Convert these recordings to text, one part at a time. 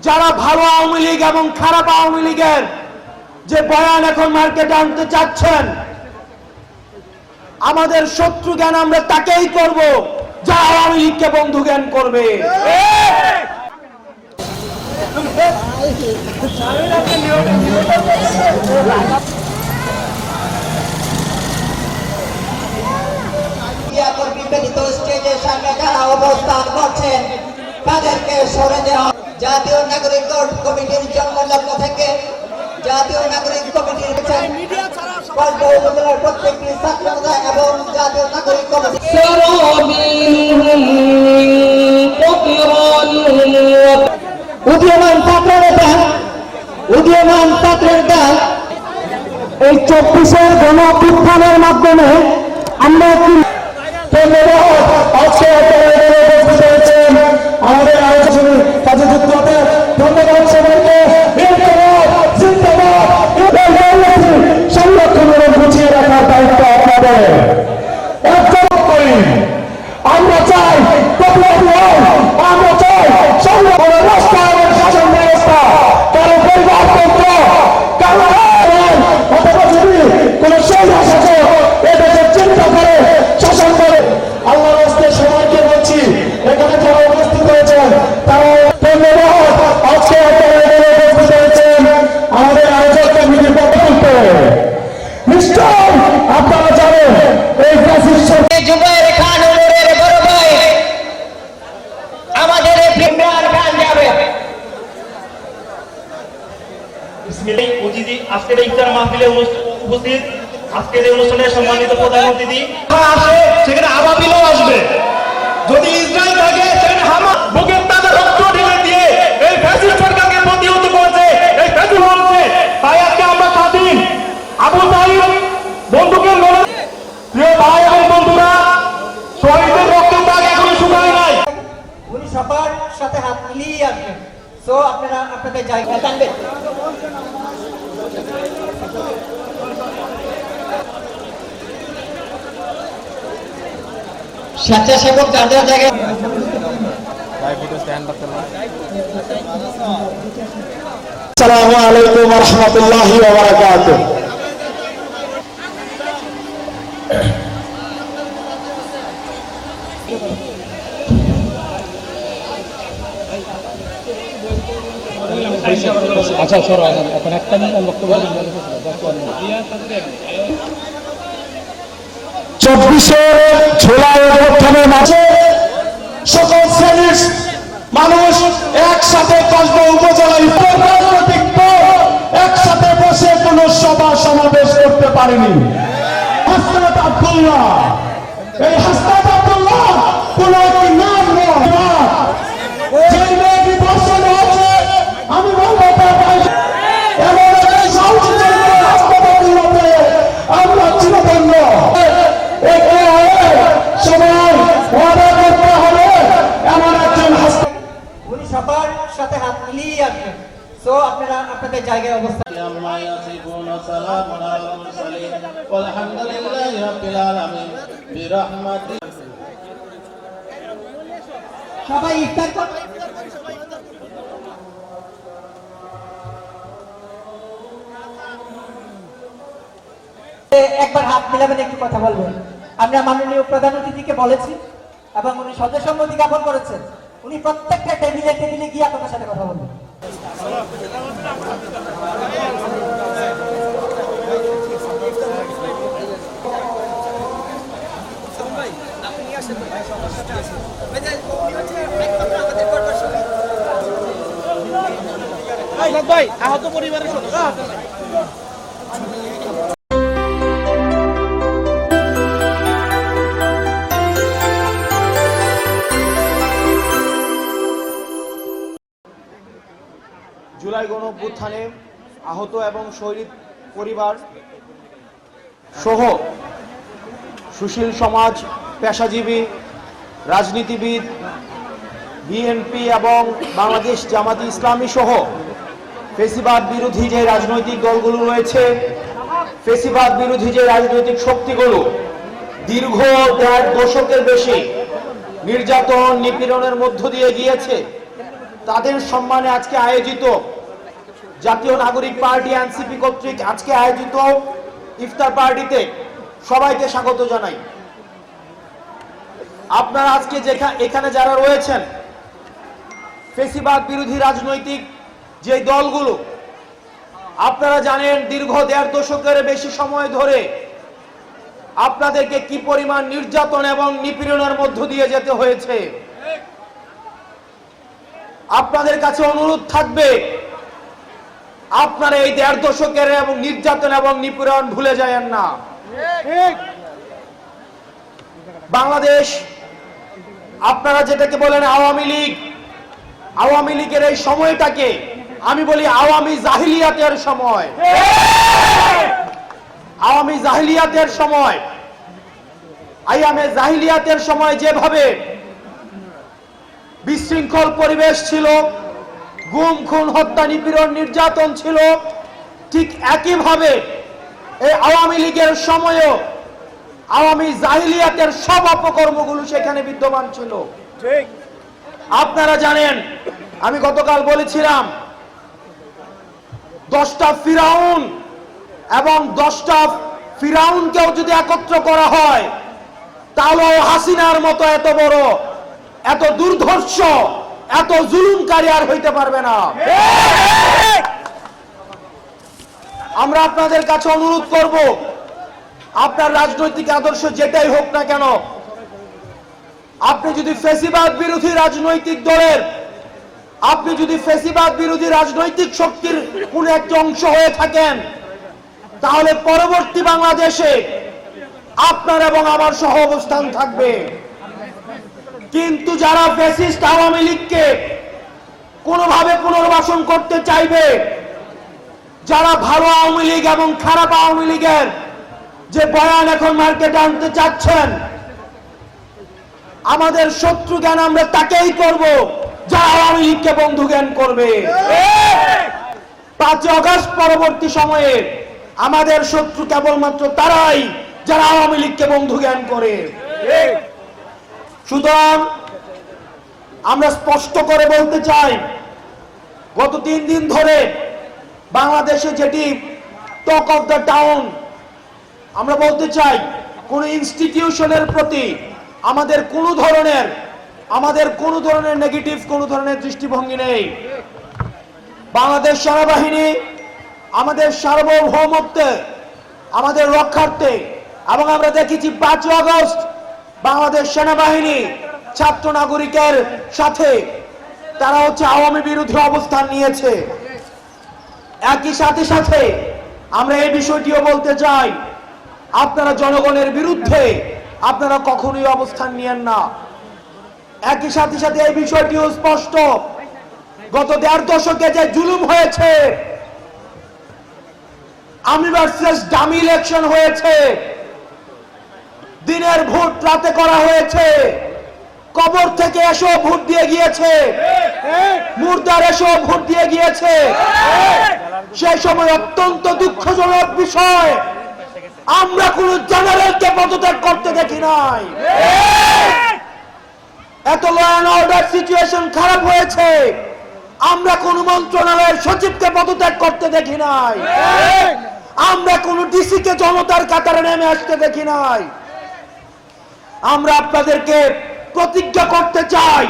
যারা ভালো আওয়ামী লীগ এবং খারাপ আওয়ামী লীগের যে বয়ান এখন মার্কেটে আনতে চাচ্ছেন আমাদের শত্রু জ্ঞান আমরা তাকেই করব যা আওয়ামী লীগকে বন্ধু জ্ঞান করবে ব্যতীত স্টেজের সামনে যারা অবস্থান করছেন তাদেরকে সরে দেওয়া জাতীয় নাগরিক কমিটির জন্মলগ্ন থেকে জাতীয় নাগরিক কমিটির কল্প উপজেলার প্রত্যেকটি ছাত্রতা এবং জাতীয় নাগরিক কমিটি। উদীয়মান ছাত্র নেতা উদীয়মান ছাত্রের দল এই চব্বিশের গণ অভ্যুত্থানের মাধ্যমে আমরা আমাদের আলোচনা কাজে যুক্ত হতে ধন্যবাদ সবাইকে জিন্দাবাদ জিন্দাবাদ এই বাংলাদেশ সংরক্ষণ এবং গুছিয়ে রাখার দায়িত্ব আপনাদের একজন করি আমরা চাই ডেভেলপ আমরা চাই সংরক্ষণ রাস্তা এবং শাসন ব্যবস্থা কারও পরিবারতন্ত্র কারও আইন অথবা যদি কোন সৈন্য শাসক এদেশের চিন্তা করে শাসন করে আল্লাহ রাস্তে সবাইকে বলছি এখানে যারা উপস্থিত হয়েছেন তারা ধন্যবাদ আজকে আপনারা এখানে উপস্থিত হয়েছেন আমাদের আয়োজক কমিটির পক্ষ থেকে নিশ্চয় আপনারা জানেন এই ফ্যাসিস্ট সরকার জুবাইর খান উমরের বড় ভাই আমাদের ইমরান খান যাবে বিসমিল্লাহ অতিথি আজকের এই ইফতার মাহফিলে অনুষ্ঠ- উপস্থিত আজকের এই অনুষ্ঠানে সম্মানিত প্রধান অতিথি। আসে সেখানে আবাবিলও আসবে। যদি ইসরায়েল থাকে সেখানে হামা বুকের তাজা রক্ত ঢেলে দিয়ে এই ফ্যাসিস্ট সরকারকে প্রতিহত করেছে এই ফ্যাসিস্ট হচ্ছে তাই আজকে আমরা স্বাধীন। আবু লড়াই প্রিয় ভাই এবং বন্ধুরা শহীদের রক্তের দাগ এখনও শুকায় নাই। উনি সবার সাথে হাত মিলিয়ে আসবেন। সো আপনারা আপনাদের জায়গা জানবেন। স্বেচ্ছাসেবক যাদের জায়গায় আসসালামু আলাইকুম রহমতুল্লাহি বারাকাতুহ। চব্বিশে ঝোলা অভ্যুত্থানের মাঝে সকল শ্রেণির মানুষ একসাথে কষ্ট উপজেলায় একসাথে বসে কোন সভা সমাবেশ করতে পারেনি। হাসনাত আব্দুল্লাহ। এই হাসনাত আব্দুল্লাহ কোন একটি নাম নয় যে মেয়েটি বসে আছে আমি বলব তার বাইরে এমন একটি সাহসী জনতা হাসনাত আব্দুল্লাহকে আমরা চিরধন্য একে সবাই ওয়াদা করতে হবে এমন একজন হাসপাতাল উনি সবার সাথে হাত একবার হাত মিলাবেন, একটু কথা বলবেন। আমরা মাননীয় প্রধান অতিথিকে বলেছি এবং উনি সদস্য জ্ঞাপন করেছেন। উনি প্রত্যেকটা টেবিলে টেবিলে গিয়ে আপনাদের সাথে কথা বলবেন জুলাই গণ অভ্যুত্থানে আহত এবং শহীদ পরিবার সহ সুশীল সমাজ, পেশাজীবী, রাজনীতিবিদ বিএনপি এবং বাংলাদেশ জামাতি ইসলামী সহ ফেসিবাদ বিরোধী যে রাজনৈতিক দলগুলো রয়েছে, ফেসিবাদ বিরোধী যে রাজনৈতিক শক্তিগুলো দীর্ঘ দেড় দশকের বেশি নির্যাতন, নিপীড়নের মধ্য দিয়ে গিয়েছে, তাদের সম্মানে আজকে আয়োজিত জাতীয় নাগরিক পার্টি এনসিপি কর্তৃক আজকে আয়োজিত ইফতার পার্টিতে সবাইকে স্বাগত জানাই। আপনারা আজকে এখানে যারা রয়েছেন, ফেসিবাদ বিরোধী রাজনৈতিক যে দলগুলো, আপনারা জানেন দীর্ঘ দেড় দশকের বেশি সময় ধরে আপনাদেরকে কি পরিমাণ নির্যাতন এবং নিপীড়নের মধ্য দিয়ে যেতে হয়েছে। আপনাদের কাছে অনুরোধ থাকবে আপনারা এই দেড় দশকের এবং নির্যাতন এবং নিপীড়ন ভুলে যায়েন না। বাংলাদেশ আপনারা যেটাকে বলেন আওয়ামী লীগ আওয়ামী লীগের এই সময়টাকে আমি বলি আওয়ামী জাহিলিয়াতের সময়। আওয়ামী জাহিলিয়াতের সময় আইয়ামে জাহিলিয়াতের সময় যেভাবে বিশৃঙ্খল পরিবেশ ছিল গুম খুন হত্যা নিপীড়ন নির্যাতন ছিল। ঠিক একইভাবে এই আওয়ামী লীগের সময়ও আওয়ামী জাহিলিয়াতের সব অপকর্মগুলো সেখানে বিদ্যমান ছিল। আপনারা জানেন আমি গতকাল বলেছিলাম দশটা ফিরাউন এবং দশটা ফিরাউনকেও যদি একত্র করা হয় তাহলে হাসিনার মতো এত বড় এত দুর্ধর্ষ এত জুলুমকারী আর হইতে পারবে না। আমরা আপনাদের কাছে অনুরোধ করব, আপনার রাজনৈতিক আদর্শ যেটাই হোক না কেন, আপনি যদি ফেসিবাদ বিরোধী রাজনৈতিক দলের, আপনি যদি ফেসিবাদ বিরোধী রাজনৈতিক শক্তির কোন একটি অংশ হয়ে থাকেন, তাহলে পরবর্তী বাংলাদেশে আপনার এবং আমার সহ অবস্থান থাকবে। কিন্তু যারা ফেসিস্ট আওয়ামী লীগকে কোনোভাবে পুনর্বাসন করতে চাইবে, যারা ভালো আওয়ামী লীগ এবং খারাপ আওয়ামী লীগের যে বয়ান এখন মার্কেটে আনতে চাচ্ছেন, আমাদের শত্রু জ্ঞান আমরা তাকেই করব যা আওয়ামী লীগকে বন্ধু জ্ঞান করবে। পাঁচ অগস্ট পরবর্তী সময়ে আমাদের শত্রু কেবলমাত্র তারাই যারা আওয়ামী লীগকে বন্ধু জ্ঞান করে। সুতরাং আমরা স্পষ্ট করে বলতে চাই, গত তিন দিন ধরে বাংলাদেশে যেটি টক অফ দ্য টাউন আমরা বলতে চাই, কোন ইনস্টিটিউশনের প্রতি আমাদের কোনো ধরনের, আমাদের কোনো ধরনের নেগেটিভ কোনো ধরনের দৃষ্টিভঙ্গি নেই। বাংলাদেশ সেনাবাহিনী আমাদের সার্বভৌমত্বে, আমাদের রক্ষার্থে, এবং আমরা দেখেছি পাঁচই আগস্ট বাংলাদেশ সেনাবাহিনী ছাত্র নাগরিকের সাথে তারা হচ্ছে আওয়ামী বিরোধী অবস্থান নিয়েছে। একই সাথে সাথে আমরা এই বিষয়টিও বলতে চাই, আপনারা জনগণের বিরুদ্ধে আপনারা কখনোই অবস্থান নিয়েন না। একই সাথে সাথে এই বিষয়টিও স্পষ্ট, গত দেড় দশকে যে জুলুম হয়েছে আমি ভার্সেস ডামি ইলেকশন হয়েছে দিনের ভোট রাতে করা হয়েছে। কবর থেকে এসো, ভোট দিয়ে গিয়েছে। মুর্দার এসো, ভোট দিয়ে গিয়েছে। সেই সময় অত্যন্ত দুঃখজনক বিষয়, আমরা কোন জেনারেলকে পদত্যাগ করতে দেখি নাই। এত ল অর্ডার সিচুয়েশন খারাপ হয়েছে, আমরা কোন মন্ত্রণালয়ের সচিবকে পদত্যাগ করতে দেখি নাই। আমরা কোন ডিসিকে জনতার কাতারে নেমে আসতে দেখি নাই। আমরা আপনাদেরকে প্রতিজ্ঞা করতে চাই।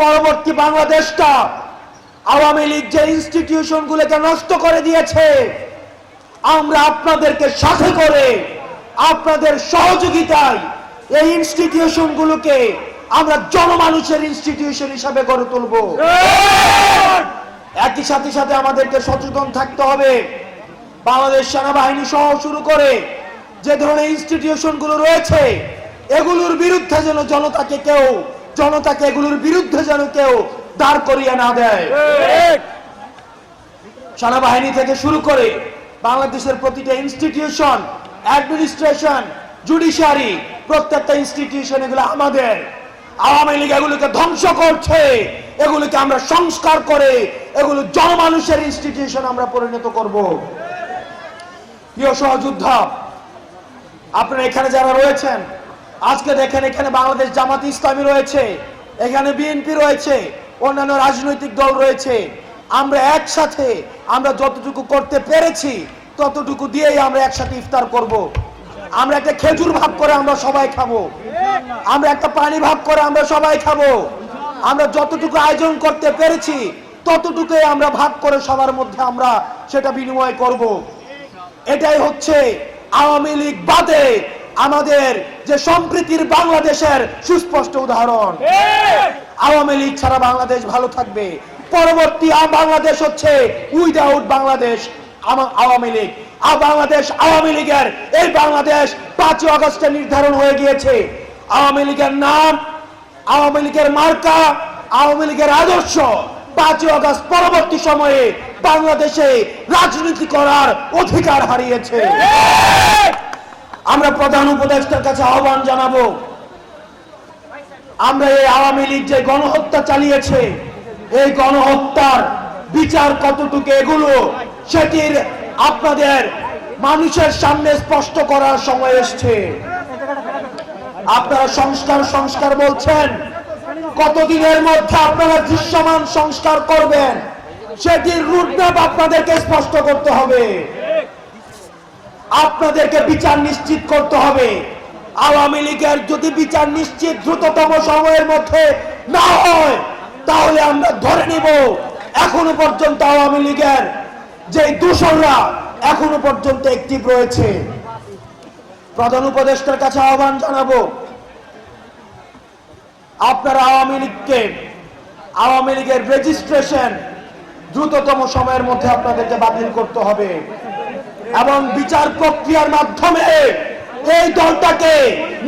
পরবর্তী বাংলাদেশটা আওয়ামী লীগ যে ইনস্টিটিউশন গুলোকে নষ্ট করে দিয়েছে, আমরা আপনাদেরকে সাথে করে আপনাদের সহযোগিতায় এই ইনস্টিটিউশন গুলোকে আমরা জনমানুষের ইনস্টিটিউশন হিসাবে গড়ে তুলব। একই সাথে সাথে আমাদেরকে সচেতন থাকতে হবে। বাংলাদেশ সেনাবাহিনী সহ শুরু করে যে ধরনের ইনস্টিটিউশনগুলো রয়েছে এগুলোর বিরুদ্ধে যেন জনতাকে কেউ জনতাকে এগুলোর বিরুদ্ধে যেন কেউ দাঁড় করিয়ে না দেয়। সেনাবাহিনী থেকে শুরু করে বাংলাদেশের প্রতিটা ইনস্টিটিউশন অ্যাডমিনিস্ট্রেশন জুডিশিয়ারি প্রত্যেকটা ইনস্টিটিউশন এগুলো আমাদের। আওয়ামী লীগ এগুলোকে ধ্বংস করছে। এগুলোকে আমরা সংস্কার করে এগুলো জনমানুষের ইনস্টিটিউশন আমরা পরিণত করব। প্রিয় সহযোদ্ধা আপনারা এখানে যারা রয়েছেন আজকে দেখেন এখানে বাংলাদেশ জামাত ইসলামী রয়েছে, এখানে বিএনপি রয়েছে, অন্যান্য রাজনৈতিক দল রয়েছে আমরা একসাথে আমরা যতটুকু করতে পেরেছি, ততটুকু দিয়েই আমরা একসাথে ইফতার করব। আমরা একটা খেজুর ভাগ করে আমরা সবাই খাব আমরা একটা পানি ভাগ করে আমরা সবাই খাব আমরা যতটুকু আয়োজন করতে পেরেছি, ততটুকুই আমরা ভাগ করে সবার মধ্যে আমরা সেটা বিনিময় করব। এটাই হচ্ছে আওয়ামী লীগ বাদে আমাদের যে সম্প্রীতির বাংলাদেশের সুস্পষ্ট উদাহরণ। আওয়ামী লীগ ছাড়া বাংলাদেশ ভালো থাকবে। পরবর্তী বাংলাদেশ হচ্ছে উইদাউট বাংলাদেশ আওয়ামী লীগ। আর বাংলাদেশ আওয়ামী লীগের এই বাংলাদেশ পাঁচই আগস্টে নির্ধারণ হয়ে গিয়েছে। আওয়ামী লীগের নাম আওয়ামী লীগের মার্কা আওয়ামী লীগের আদর্শ পাঁচই আগস্ট পরবর্তী সময়ে বাংলাদেশে রাজনীতি করার অধিকার হারিয়েছে। আমরা প্রধান উপদেষ্টার কাছে আহ্বান জানাব। আমরা এই আওয়ামী লীগ যে গণহত্যা চালিয়েছে, এই গণহত্যার বিচার কতটুকু এগুলো সেটির আপনাদের মানুষের সামনে স্পষ্ট করার সময় এসছে। আপনারা সংস্কার সংস্কার বলছেন। কতদিনের মধ্যে আপনারা দৃশ্যমান সংস্কার করবেন, সেটির রুটম্যাপ আপনাদেরকে স্পষ্ট করতে হবে। আপনাদেরকে বিচার নিশ্চিত করতে হবে। আওয়ামী লীগের যদি বিচার নিশ্চিত দ্রুততম সময়ের মধ্যে না হয়, তাহলে আমরা ধরে নিব, এখনও পর্যন্ত আওয়ামী লীগের যে দূষণরা এখনও পর্যন্ত একটিভ রয়েছে। প্রধান উপদেষ্টার কাছে আহ্বান জানাব, আপনারা আওয়ামী লীগকে, আওয়ামী লীগের রেজিস্ট্রেশন দ্রুততম সময়ের মধ্যে আপনাদেরকে বাতিল করতে হবে। এবং বিচার প্রক্রিয়ার মাধ্যমে এই দলটাকে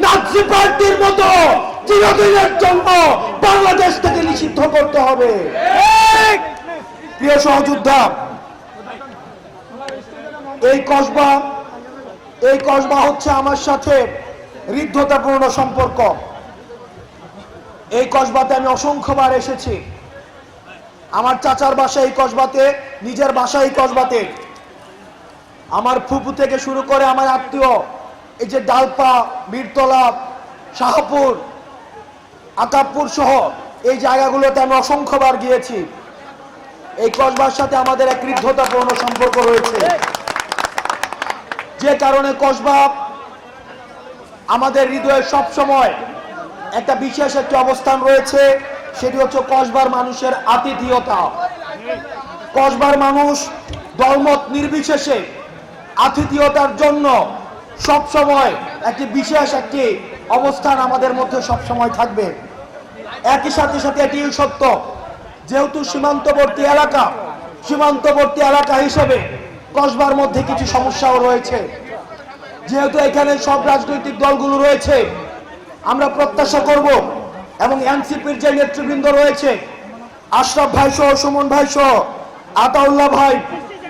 নাৎসি পার্টির মতো চিরদিনের জন্য বাংলাদেশ থেকে নিষিদ্ধ করতে হবে। প্রিয় সহযোদ্ধা এই কসবা এই কসবা হচ্ছে আমার সাথে হৃদ্ধতাপূর্ণ সম্পর্ক। এই কসবাতে আমি অসংখ্যবার এসেছি। আমার চাচার বাসা এই কসবাতে নিজের বাসা এই কসবাতে। আমার ফুপু থেকে শুরু করে আমার আত্মীয়, এই যে ডালপা বীরতলা শাহপুর আকাবপুর সহ এই জায়গাগুলোতে আমি অসংখ্যবার গিয়েছি। এই কসবার সাথে আমাদের এক হৃদ্ধতাপূর্ণ সম্পর্ক রয়েছে। যে কারণে কসবা আমাদের হৃদয়ে সব সময় একটা বিশেষ একটি অবস্থান রয়েছে, সেটি হচ্ছে কসবার মানুষের আতিথেয়তা। কসবার মানুষ দলমত নির্বিশেষে আতিথেয়তার জন্য সব সময় একটি বিশেষ একটি অবস্থান আমাদের মধ্যে সব সময় থাকবে। একই সাথে সাথে এটি সত্য, যেহেতু সীমান্তবর্তী এলাকা সীমান্তবর্তী এলাকা হিসেবে কসবার মধ্যে কিছু সমস্যাও রয়েছে। যেহেতু এখানে সব রাজনৈতিক দলগুলো রয়েছে, আমরা প্রত্যাশা করব এবং এনসিপির যে নেতৃবৃন্দ রয়েছে, আশরাফ ভাই সহ সুমন ভাই সহ আতাউল্লাহ ভাই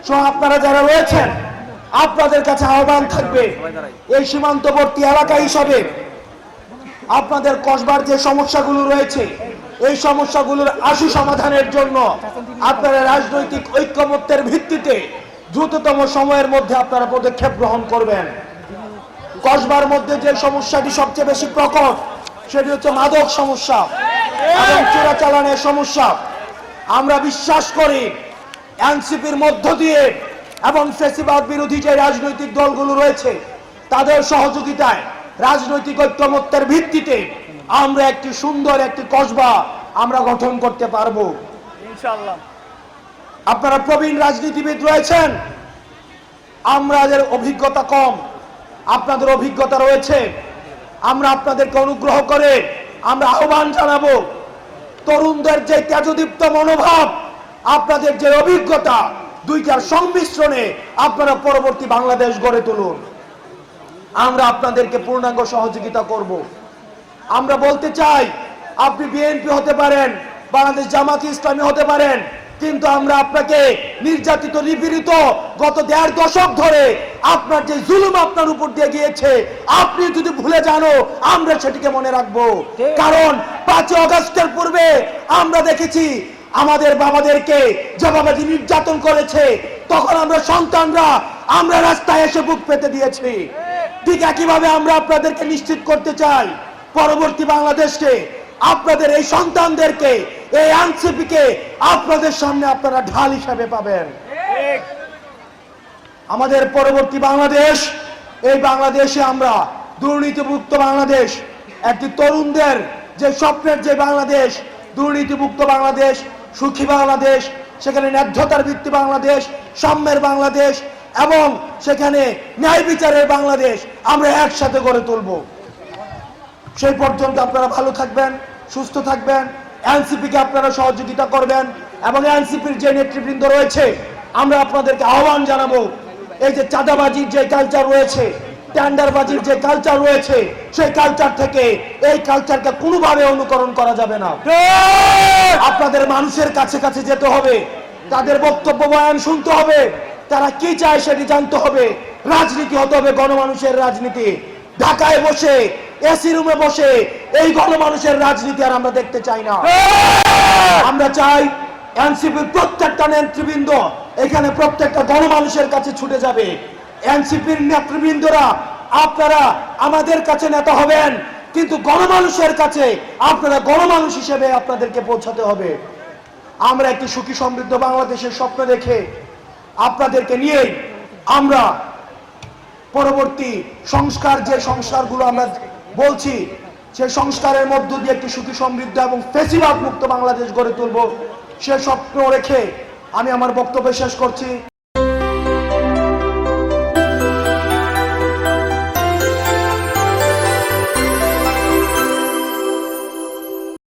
সহ আপনারা যারা রয়েছেন আপনাদের কাছে আহ্বান থাকবে এই সীমান্তবর্তী এলাকা হিসাবে। আপনাদের কসবার যে সমস্যাগুলো রয়েছে, এই সমস্যাগুলোর আশু সমাধানের জন্য আপনারা রাজনৈতিক ঐক্যমত্যের ভিত্তিতে দ্রুততম সময়ের মধ্যে আপনারা পদক্ষেপ গ্রহণ করবেন। কসবার মধ্যে যে সমস্যাটি সবচেয়ে বেশি প্রকট, সেটি হচ্ছে মাদক সমস্যা এবং চোরাচালানের সমস্যা। আমরা বিশ্বাস করি, এনসিপির মধ্য দিয়ে এবং ফেসিবাদ বিরোধী যে রাজনৈতিক দলগুলো রয়েছে তাদের সহযোগিতায় রাজনৈতিক ঐক্যমত্যের ভিত্তিতে আমরা একটি সুন্দর একটি কসবা আমরা গঠন করতে পারব। আপনারা প্রবীণ রাজনীতিবিদ রয়েছেন আমাদের অভিজ্ঞতা কম আপনাদের অভিজ্ঞতা রয়েছে আমরা আপনাদেরকে অনুগ্রহ করে আমরা আহ্বান জানাব তরুণদের যে তেজদীপ্ত মনোভাব আপনাদের যে অভিজ্ঞতা দুইটার সংমিশ্রণে আপনারা পরবর্তী বাংলাদেশ গড়ে তুলুন। আমরা আপনাদেরকে পূর্ণাঙ্গ সহযোগিতা করব। আমরা বলতে চাই আপনি বিএনপি হতে পারেন বাংলাদেশ জামাত ইসলামী হতে পারেন কিন্তু আমরা আপনাকে নির্যাতিত নিপীড়িত গত দেড় দশক ধরে আপনার যে জুলুম আপনার উপর দিয়ে গিয়েছে আপনি যদি ভুলে জানো আমরা সেটিকে মনে রাখব। কারণ পাঁচই অগস্টের পূর্বে আমরা দেখেছি আমাদের বাবাদেরকে যেভাবে নির্যাতন করেছে, তখন আমরা সন্তানরা, আমরা রাস্তায় এসে বুক পেতে দিয়েছি। ঠিক একইভাবে আমরা আপনাদেরকে নিশ্চিত করতে চাই, পরবর্তী বাংলাদেশকে, আপনাদের এই সন্তানদেরকে, এই এনসিপি কে আপনাদের সামনে আপনারা ঢাল হিসাবে পাবেন। আমাদের পরবর্তী বাংলাদেশ, এই বাংলাদেশে আমরা দুর্নীতিমুক্ত বাংলাদেশ, একটি তরুণদের যে স্বপ্নের যে বাংলাদেশ, দুর্নীতিমুক্ত বাংলাদেশ সুখী বাংলাদেশ, সেখানে ন্যায্যতার ভিত্তি বাংলাদেশ, সাম্যের বাংলাদেশ এবং সেখানে ন্যায় বিচারের বাংলাদেশ আমরা একসাথে গড়ে তুলব। সেই পর্যন্ত আপনারা ভালো থাকবেন, সুস্থ থাকবেন এনসিপি কে আপনারা সহযোগিতা করবেন এবং এনসিপির যে নেতৃবৃন্দ রয়েছে, আমরা আপনাদেরকে আহ্বান জানাব, এই যে চাঁদাবাজির যে কালচার রয়েছে টেন্ডারবাজির যে কালচার রয়েছে সেই কালচার থেকে এই কালচারকে কোনোভাবে অনুকরণ করা যাবে না। আপনাদের মানুষের কাছে কাছে যেতে হবে তাদের বক্তব্য বয়ান শুনতে হবে তারা কি চায় সেটি জানতে হবে। রাজনীতি হতে হবে গণমানুষের রাজনীতি। ঢাকায় বসে এসি রুমে বসে এই গণমানুষের রাজনীতি আর আমরা দেখতে চাই না। আমরা চাই এনসিপির প্রত্যেকটা নেতৃবৃন্দ এখানে প্রত্যেকটা গণমানুষের কাছে ছুটে যাবে। এনসিপির নেতৃবৃন্দরা, আপনারা আমাদের কাছে নেতা হবেন, কিন্তু গণমানুষের কাছে আপনারা গণমানুষ হিসেবে আপনাদেরকে পৌঁছাতে হবে। আমরা একটি সুখী সমৃদ্ধ বাংলাদেশের স্বপ্ন দেখে আপনাদেরকে নিয়েই আমরা পরবর্তী সংস্কার যে সংস্কারগুলো আমরা বলছি সেই সংস্কারের মধ্য দিয়ে একটি সুখী সমৃদ্ধ এবং ফেসিবাদ মুক্ত বাংলাদেশ গড়ে তুলব, সে স্বপ্ন রেখে আমি আমার বক্তব্য শেষ করছি।